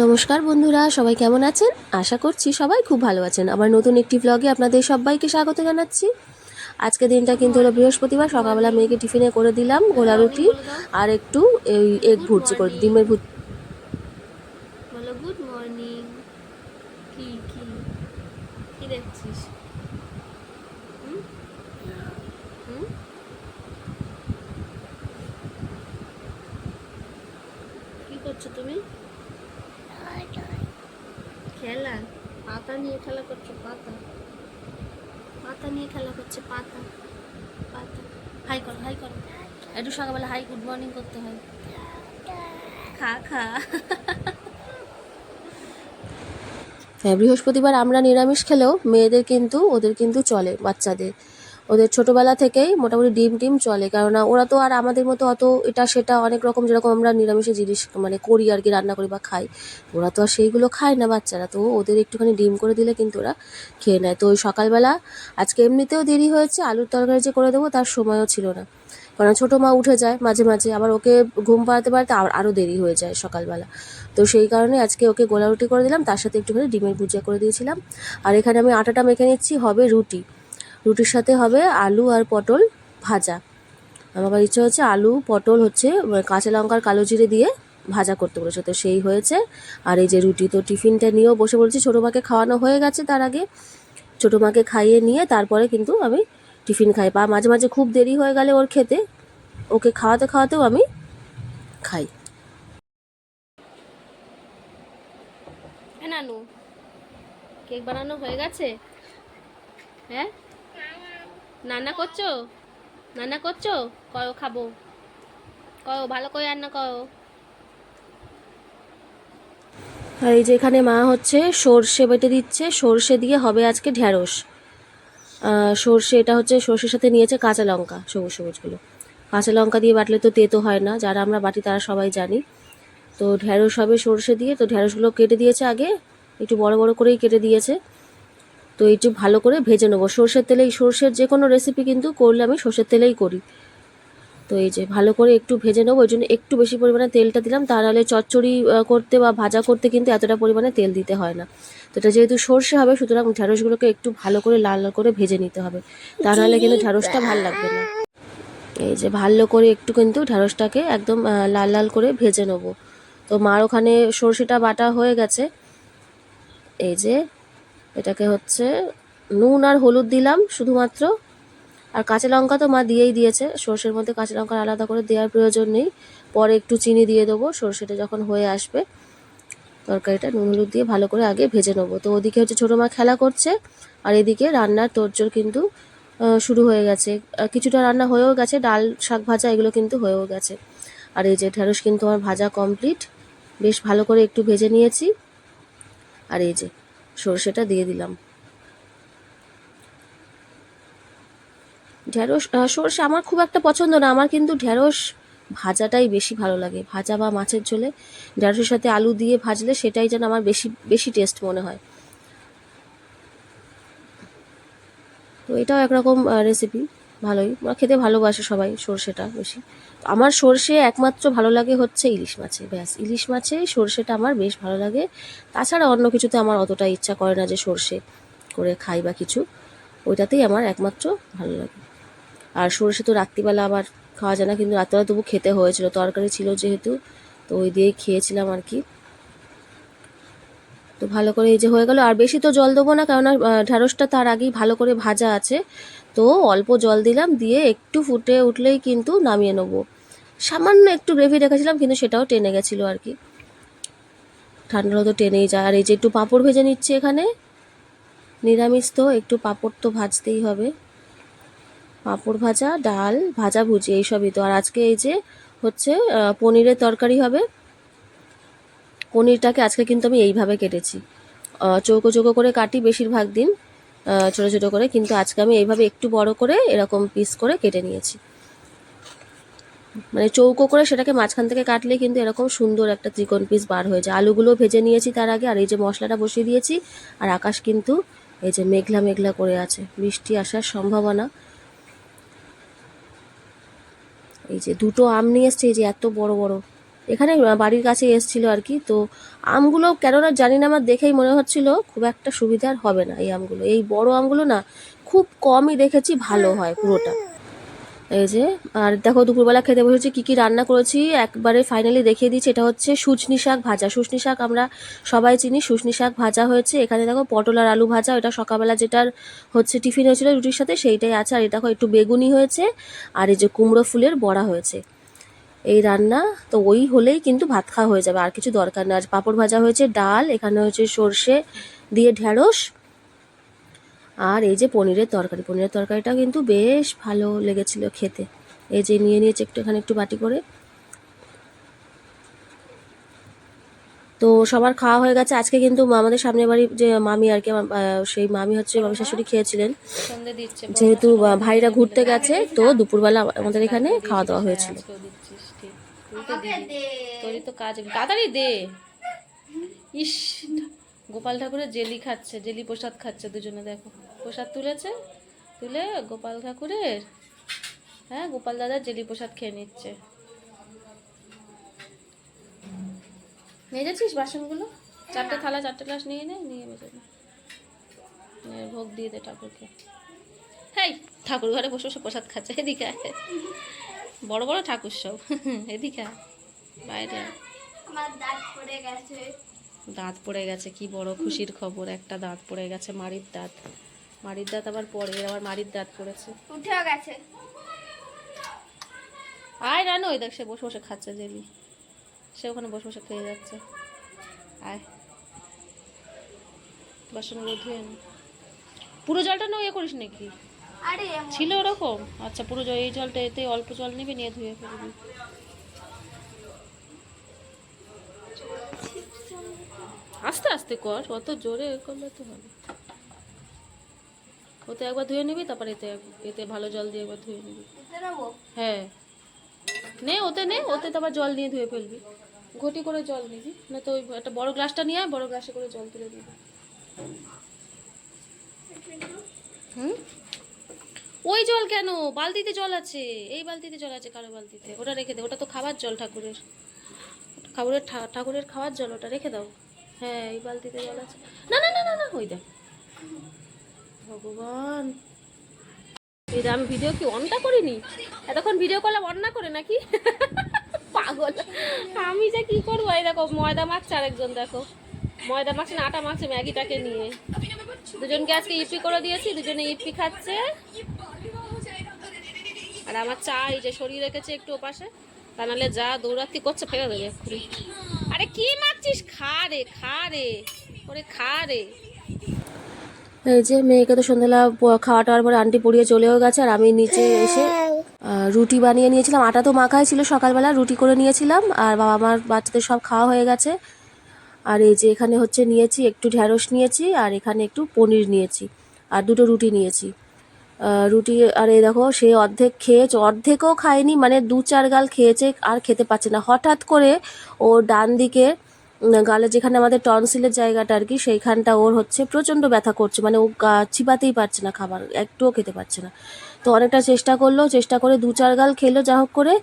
নমস্কার বন্ধুরা, সবাই কেমন আছেন? আশা করছি সবাই খুব ভালো আছেন। আমার নতুন একটি ব্লগে আপনাদের সবাইকে স্বাগত জানাচ্ছি। আজকে দিনটা কিন্তু হলো বৃহস্পতিবার, সকালবেলা মেয়েকে টিফিনে করে দিলাম গোলা রুটি আর একটু এই এগ ভুর্জি করে ডিমের ভুর্জি। বলো গুড মর্নিং কি কি? কি দেখছিস? কি করছ তুমি খেলা পাতা নিয়ে খেলা করছে? পাতা। পাতা নিয়ে খেলা করছে, পাতা। পাতা। হাই করো, হাই কর। একটু সকালবেলা হাই গুড মর্নিং করতে হয়। খা খা। হ্যাঁ বৃহস্পতিবার আমরা নিরামিষ খেলেও মেয়েদের কিন্তু, ওদের কিন্তু চলে বাচ্চাদের। ওদের ছোটবেলা থেকেই মোটামুটি ডিম টিম চলে। কেননা ওরা তো আর আমাদের মতো অত এটা সেটা অনেক রকম যেরকম আমরা নিরামিষে জিনিস মানে করি আর কি, রান্না করি বা খাই। ওরা তো আর সেইগুলো খায় না বাচ্চারা। তো ওদের একটুখানি ডিম করে দিলে কিন্তু ওরা খেয়ে নেয়। তো ওই সকালবেলা আজকে এমনিতেও দেরি হয়েছে, আলুর তরকারি যে করে দেবো তার সময়ও ছিল না। কারণ ছোটো মা উঠে যায় মাঝে মাঝে, আবার ওকে ঘুম পাড়াতে পারতে আরও দেরি হয়ে যায় সকালবেলা। তো সেই কারণে আজকে ওকে গোলা রুটি করে দিলাম, তার সাথে একটুখানি ডিমের ভুজিয়া করে দিয়েছিলাম। আর এখানে আমি আটাটা মেখে নিচ্ছি, হবে রুটি। রুটির সাথে হবে আলু আর পটল ভাজা। আমার ইচ্ছে হচ্ছে আলু, পটল হচ্ছে কাঁচা লঙ্কার কালো জিরে দিয়ে ভাজা করতে বলেছে। তো সেই হয়েছে। আর এই যে রুটি, তো টিফিনটা নিয়েও বসে পড়েছি। ছোটো মাকে খাওয়ানো হয়ে গেছে তার আগে। ছোটো মাকে খাইয়ে নিয়ে তারপরে কিন্তু আমি টিফিন খাই। বা মাঝে মাঝে খুব দেরি হয়ে গেলে ওর খেতে। ওকে খাওয়াতে খাওয়াতেও আমি খাই। নানু, কেক বানানো হয়ে গেছে? হ্যাঁ? রান্না করছ? রান্না করছ? কয়ো খাব? কয়ো, ভালো করে রান্না করো আর এই যে এখানে মা হচ্ছে সর্ষে বেটে দিচ্ছে। সর্ষে দিয়ে হবে আজকে ঢ্যাঁড়স সর্ষে, এটা হচ্ছে সর্ষের সাথে নিয়েছে কাঁচা লঙ্কা, সবুজ সবুজগুলো। কাঁচা লঙ্কা দিয়ে বাটলে তো তেতো হয় না, যারা আমরা বাটি তারা সবাই জানি। তো ঢ্যাঁড়স হবে সর্ষে দিয়ে, তো ঢ্যাঁড়সগুলো কেটে দিয়েছে আগে, একটু বড় বড় করেই কেটে দিয়েছে। তো একটু ভালো করে ভেজে নেব। সর্ষের তেলেই, সর্ষের যে কোনো রেসিপি কিন্তু করলে আমি সর্ষের তেলেই করি। তো এই যে ভালো করে একটু ভেজে নেব, ওই জন্য একটু বেশি পরিমাণে তেলটা দিলাম। তা নাহলে চচ্চড়ি করতে বা ভাজা করতে কিন্তু এতটা পরিমাণে তেল দিতে হয় না। তো এটা যেহেতু সর্ষে হবে, সুতরাং ঢ্যাঁড়সগুলোকে একটু ভালো করে লাল লাল করে ভেজে নিতে হবে। তা নাহলে কিন্তু ঢ্যাঁড়সটা ভালো লাগবে না। এই যে ভালো করে একটু কিন্তু ঢ্যাঁড়সটাকে একদম লাল লাল করে ভেজে নেব। তো মার ওখানে সর্ষেটা বাটা হয়ে গেছে। এই যে এটাকে হচ্ছে নুন আর হলুদ দিলাম শুধুমাত্র। আর কাঁচা লঙ্কা তো মা দিয়েই দিয়েছে, সর্ষের মধ্যে কাঁচা লঙ্কা আলাদা করে দেওয়ার প্রয়োজন নেই। পরে একটু চিনি দিয়ে দেবো, সর্ষেটা যখন হয়ে আসবে, তরকারিটা নুন হলুদ দিয়ে ভালো করে আগে ভেজে নেব। তো ওদিকে হচ্ছে ছোটো মা খেলা করছে, আর এদিকে রান্নার তোড়জোড় কিন্তু শুরু হয়ে গেছে। কিছুটা রান্না হয়েও গেছে, ডাল, শাক ভাজা এগুলো কিন্তু হয়েও গেছে। আর এই যে ঢেঁড়স কিন্তু আমার ভাজা কমপ্লিট, বেশ ভালো করে একটু ভেজে নিয়েছি। আর এই যে সর্ষেটা দিয়ে দিলাম। ঢেঁড়স সরষে আমার খুব একটা পছন্দ না, আমার কিন্তু ঢেঁড়স ভাজাটাই বেশি ভালো লাগে। ভাজা বা মাছের ঝোলে ঢেঁড়সের সাথে আলু দিয়ে ভাজলে সেটাই যেন আমার বেশি বেশি টেস্ট মনে হয়। তো এটাও একরকম রেসিপি ভালোই। আমরা খেতে ভালোবাসে সবাই সর্ষেটা বেশি। আমার সর্ষে একমাত্র ভালো লাগে হচ্ছে ইলিশ মাছে, ব্যাস। ইলিশ মাছে সর্ষেটা আমার বেশ ভালো লাগে। তাছাড়া অন্য কিছুতে আমার অতটা ইচ্ছা করে না যে সর্ষে করে খাই বা কিছু। ওইটাতেই আমার একমাত্র ভালো লাগে। আর সর্ষে তো রাত্রিবেলা আবার খাওয়া যায় না, কিন্তু রাত্রিবেলা তবু খেতে হয়েছিল। তরকারি ছিল যেহেতু, তো ওই দিয়েই খেয়েছিলাম আর কি। তো ভালো করে এই যে হয়ে গেল। আর বেশি তো জল দেবো না কারণ ঢ্যাঁড়সটা তার আগেই ভালো করে ভাজা আছে। তো অল্প জল দিলাম, দিয়ে একটু ফুটে উঠলেই কিন্তু নামিয়ে নেব। সামান্য একটু গ্রেভি রেখেছিলাম, কিন্তু সেটাও টেনে গেছিল আর কি। ঠান্ডা তো টেনেই যায়। আর এই যে একটু পাঁপড় ভেজে নিচ্ছি এখানে। নিরামিষ তো, একটু পাঁপড় তো ভাজতেই হবে। পাঁপড় ভাজা, ডাল, ভাজা ভুজি, এইসবই তো। আর আজকে এই যে হচ্ছে পনিরের তরকারি হবে। পনিরটাকে আজকে কিন্তু আমি এইভাবে কেটেছি। চৌকো চৌকো করে কাটি বেশিরভাগ দিন। ছোটো ছোটো করে, কিন্তু আজকে আমি এইভাবে একটু বড় করে এরকম পিস করে কেটে নিয়েছি। মানে চৌকো করে সেটাকে মাঝখান থেকে কাটলে কিন্তু এরকম সুন্দর একটা ত্রিকোণ পিস বার হয়ে যায়। আলুগুলো ভেজে নিয়েছি তার আগে, আর এই যে মশলাটা বসিয়ে দিয়েছি, আর আকাশ কিন্তু এই যে মেঘলা মেঘলা করে আছে। বৃষ্টি আসার সম্ভাবনা। এই যে দুটো আম নিয়ে এসছে, এই যে এত বড় বড়। এখানে বাড়ির কাছে এসছিল আর কি। তো আমগুলো কেননা জানি না, আমার দেখেই মনে হচ্ছিল খুব একটা সুবিধার হবে না এই আমগুলো। এই বড় আমগুলো না খুব কমই দেখেছি, ভালো হয় পুরোটা। এই যে, আর দেখো দুপুরবেলা খেতে বসেছি, কি কি রান্না করেছি। একবারে ফাইনালি দেখিয়ে দিচ্ছি, এটা হচ্ছে সুচনি শাক ভাজা। সুচনি শাক আমরা সবাই চিনি সুচনি শাক ভাজা হয়েছে। এখানে দেখো পটল আর আলু ভাজা, ওটা সকালবেলা যেটার হচ্ছে টিফিন হয়েছিল রুটির সাথে সেইটাই আছে। আর এটা দেখো একটু বেগুনি হয়েছে, আর এই যে কুমড়ো ফুলের বড়া হয়েছে। এই রান্না তো ওই হলেই কিন্তু ভাত খাওয়া হয়ে যাবে। আর কিছু দরকার না আর পাঁপড় ভাজা হয়েছে ডাল এখানে হচ্ছে সর্ষে দিয়ে ঢ্যাঁড়স আর এই যে পনিরের তরকারি। পনিরের তরকারিটা কিন্তু বেশ ভালো লেগেছিল খেতে। এই যে নিয়ে নিয়েছে একটু এখানে একটু বাটি করে। তো সবার খাওয়া হয়ে গেছে। আজকে কিন্তু আমাদের সামনের বাড়ি যে মামি আর কি সেই মামি হচ্ছে মামি শাশুড়ি খেয়েছিলেন। যেহেতু ভাইরা ঘুরতে গেছে তো দুপুরবেলা আমাদের এখানে খাওয়া দাওয়া হয়েছিল। দিচ্ছিস তো দিবি। তোরই তো কাজ তাড়াতাড়ি দে। ইস গোপাল ঠাকুরের জেলি খাচ্ছে জেলি প্রসাদ খাচ্ছে দুজনে দেখো। প্রসাদ তুলেছে তুলে গোপাল ঠাকুরের হ্যাঁ গোপাল দাদা জেলি প্রসাদ খেয়ে নিচ্ছে। নিয়ে যাচ্ছিস বাসনগুলো? চারটে থালা চারটে গ্লাস নিয়ে নে নিয়ে নে, ভোগ দিয়ে দে ঠাকুরকে। হ্যাঁ ঠাকুর ঘরে বসে বসে প্রসাদ খাচ্ছে এদিকে। বড় বড় ঠাকুর সব। এদিকে বাইরে দাঁত পড়ে গেছে। কি বড় খুশির খবর। একটা দাঁত পড়ে গেছে মাড়ির দাঁত। মাড়ির দাঁত আবার পড়ে আবার মাড়ির দাঁত পড়েছে। উঠেও গেছে। আয় রানো ওই দেখ সে বসে বসে খাচ্ছে জেলি। সে ওখানে বসে বসে খেয়ে যাচ্ছে। আয়। বাসনগুলো ধুয়ে পুরো জলটা না ইয়ে করিস নাকি? ছিল ওরকম? আচ্ছা পুরো জল এই জলটা এতে অল্প জল নিবি নিয়ে ধুয়ে ফেলবি আস্তে আস্তে কর অত জোরে করলে তো হবে। ওতে একবার ধুয়ে নিবি তারপর এতে এতে ভালো জল দিয়ে একবার ধুয়ে নিবি। হ্যাঁ। নে ওতে নে ওতে তারপর জল নিয়ে ধুয়ে ফেলবি। ঘটি করে জল নিবি। না তো ওই একটা বড় গ্লাসটা নিয়ে আয় বড় গ্লাসে করে জল তুলে দিবি। হুম? ওই জল কেন? বালতিতে জল আছে। এই বালতিতে জল আছে কারও বালতিতে। ওটা রেখে দে, ওটা তো খাবার জল ঠাকুরের। ঠাকুরের ঠাকুরের খাওয়ার জল, ওটা রেখে দাও। হ্যাঁ এই বালতিতে জল আছে। না না না না না, ওই দেখ। ভগবান। এই আমি ভিডিও কি অনটা করিনি? এতক্ষণ ভিডিও করলাম অন না করে নাকি? পাগল। আমি যে কি করব? এই দেখো, ময়দা মাখছে আরেকজন, দেখো। ময়দা মাখছে না আটা মাখছে ম্যাগিটাকে নিয়ে। দুজনকে আজকে ইপি করে দিয়েছি, দুজনে ইপি খাচ্ছে। আর আমার চা এই যে সরিয়ে রেখেছে একটু ওপাশে। তা নাহলে যা দৌড়াতি করছে, ফেলে দেবে আরে কি মাখছিস খা রে খা রে। ওরে খা রে। এই যে মেয়েকে তো সন্ধ্যাবেলা খাওয়া টাওয়ার পরে আন্টি পড়িয়ে চলেও গেছে, আর আমি নিচে এসে রুটি বানিয়ে নিয়েছিলাম। আটা তো মাখাই ছিল সকালবেলা, রুটি করে নিয়েছিলাম। আর বাবা মার বাচ্চাদের সব খাওয়া হয়ে গেছে। আর এই যে এখানে হচ্ছে নিয়েছি, একটু ঢ্যাঁড়স নিয়েছি, আর এখানে একটু পনির নিয়েছি, আর দুটো রুটি নিয়েছি। রুটি, আর এই দেখো, সে অর্ধেক খেয়েছে, অর্ধেকও খায়নি মানে দু চার গাল খেয়েছে, আর খেতে পারছে না। হঠাৎ করে ও ডান দিকে গালে যেখানে আমাদের টনসিলের জায়গাটা আর কি, সেইখানটা ওর হচ্ছে প্রচণ্ড ব্যথা করছে মানে ও চিবাতেই পারছে না খাবার, একটুও খেতে পারছে না। তো অনেকটা চেষ্টা করল, চেষ্টা করে দু চার গাল খেলো, যা হোক করে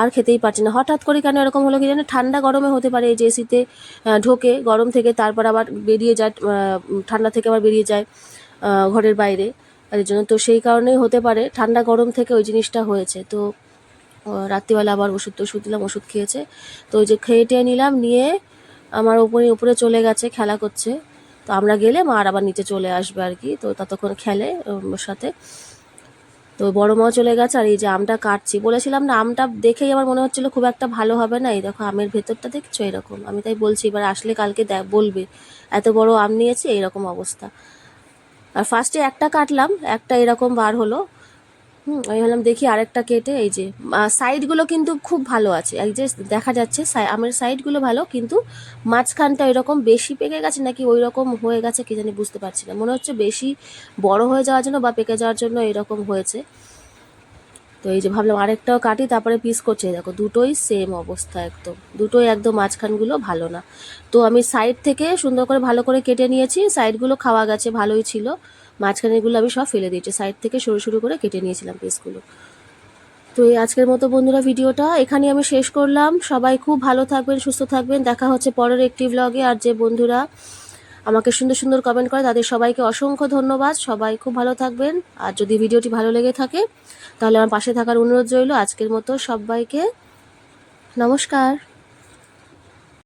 আর খেতেই পারছে না। হঠাৎ করে কেন এরকম হলো কি জানে, ঠান্ডা গরমে হতে পারে এই যে ঢোকে, গরম থেকে তারপর আবার বেরিয়ে যায় ঠান্ডা থেকে আবার বেরিয়ে যায় ঘরের বাইরে। এর জন্য। তো সেই কারণেই হতে পারে, ঠান্ডা গরম থেকে ওই জিনিসটা হয়েছে। তো রাত্রিবেলা আবার ওষুধ টষুধ দিলাম, ওষুধ খেয়েছে। তো ওই যে খেয়ে টেয়ে নিলাম, নিয়ে আমার উপরে উপরে চলে গেছে, খেলা করছে। তো আমরা গেলে মা আর আবার নিচে চলে আসবে আর কি। তো ততক্ষণ খেলে ওর সাথে। তো বড় মাও চলে গেছে, আর এই যে আমটা কাটছি। বলেছিলাম না, আমটা দেখেই আমার মনে হচ্ছিল খুব একটা ভালো হবে না। এই দেখো, আমের ভেতরটা দেখছ? এরকম। আমি তাই বলছি, এবার আসলে কালকে বলবে। এত বড় আম নিয়েছি এইরকম অবস্থা। আর ফার্স্টে একটা কাটলাম, একটা এরকম বার হলো। হুম, আমি ভাবলাম দেখি আরেকটা কেটে, এই যে সাইডগুলো কিন্তু খুব ভালো আছে। এই যে, দেখা যাচ্ছে আমের সাইডগুলো ভালো, কিন্তু মাঝখানটা এরকম বেশি পেকে গেছে নাকি ওই রকম হয়ে গেছে, কি জানি বুঝতে পারছি না। মনে হচ্ছে বেশি বড় হয়ে যাওয়ার জন্য বা পেকে যাওয়ার জন্য এরকম হয়েছে। তো এই যে ভাবলাম আরেকটাও কাটি, তারপরে পিস করছে। দেখো, দুটোই সেম অবস্থা একদম। দুটোই একদম মাঝখানগুলো ভালো না। তো আমি সাইড থেকে সুন্দর করে ভালো করে কেটে নিয়েছি। সাইডগুলো খাওয়া গেছে, ভালোই ছিল। মাঝখানেরগুলো আমি সব ফেলে দিয়েছি। সাইড থেকে সরু সরু করে কেটে নিয়েছিলাম পিসগুলো তো এই আজকের মতো বন্ধুরা ভিডিওটা এখানে আমি শেষ করলাম। সবাই খুব ভালো থাকবেন, সুস্থ থাকবেন। দেখা হচ্ছে পরের একটি ব্লগে আর যে বন্ধুরা আমাকে সুন্দর সুন্দর কমেন্ট করে। তাদের সবাইকে অসংখ্য ধন্যবাদ। সবাই খুব ভালো থাকবেন। আর যদি ভিডিওটি ভালো লেগে থাকে, তাহলে আমার পাশে থাকার অনুরোধ রইল। আজকের মতো সবাইকে নমস্কার।